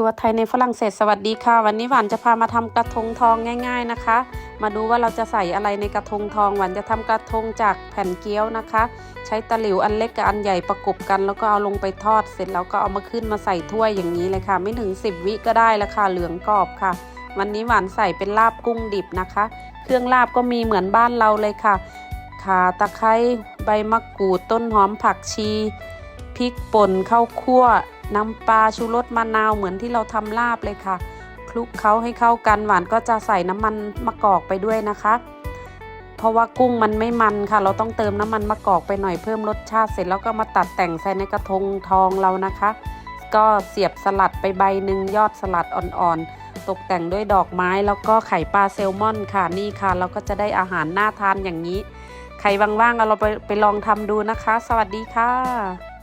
รัวไทยในฝรั่งเศสสวัสดีค่ะ วันนี้หวานจะพามาทำกระทงทองง่าย ๆนะคะ มาดูว่าเราจะใส่อะไรในกระทงทองหวานจะทำกระทงจากแผ่นเกี๊ยวนะคะ ใช้ตะหลิวอันเล็กกับอันใหญ่ประกบกัน แล้วก็เอาลงไปทอดเสร็จแล้วก็เอามาขึ้นมาใส่ถ้วยอย่างนี้เลยค่ะ ไม่ถึง 10 วิก็ได้ล้วค่ะเหลืองกรอบค่ะ วันนี้หวานใส่เป็นลาบกุ้งดิบนะคะ เครื่องลาบก็มีเหมือนบ้านเราเลยค่ะข่าตะไคร้ใบมะกรูดต้นหอมผักชีพริกป่นข้าวคั่ว น้ำปลาชูรสมะนาวเหมือนที่เราทำลาบเลยค่ะ คลุกเคล้าให้เข้ากันหวานก็จะใส่น้ำมันมะกอกไปด้วยนะคะ เพราะว่ากุ้งมันไม่มันค่ะ เราต้องเติมน้ำมันมะกอกไปหน่อยเพิ่มรสชาติเสร็จแล้วก็มาตัดแต่งใส่ในกระทงทองเรานะคะ ก็เสียบสลัดไปใบหนึ่งยอดสลัดอ่อนๆ ตกแต่งด้วยดอกไม้แล้วก็ไข่ปลาแซลมอนค่ะนี่ค่ะ เราก็จะได้อาหารน่าทานอย่างนี้ ใครว่างๆเอาเราไปไปลองทำดูนะคะ สวัสดีค่ะ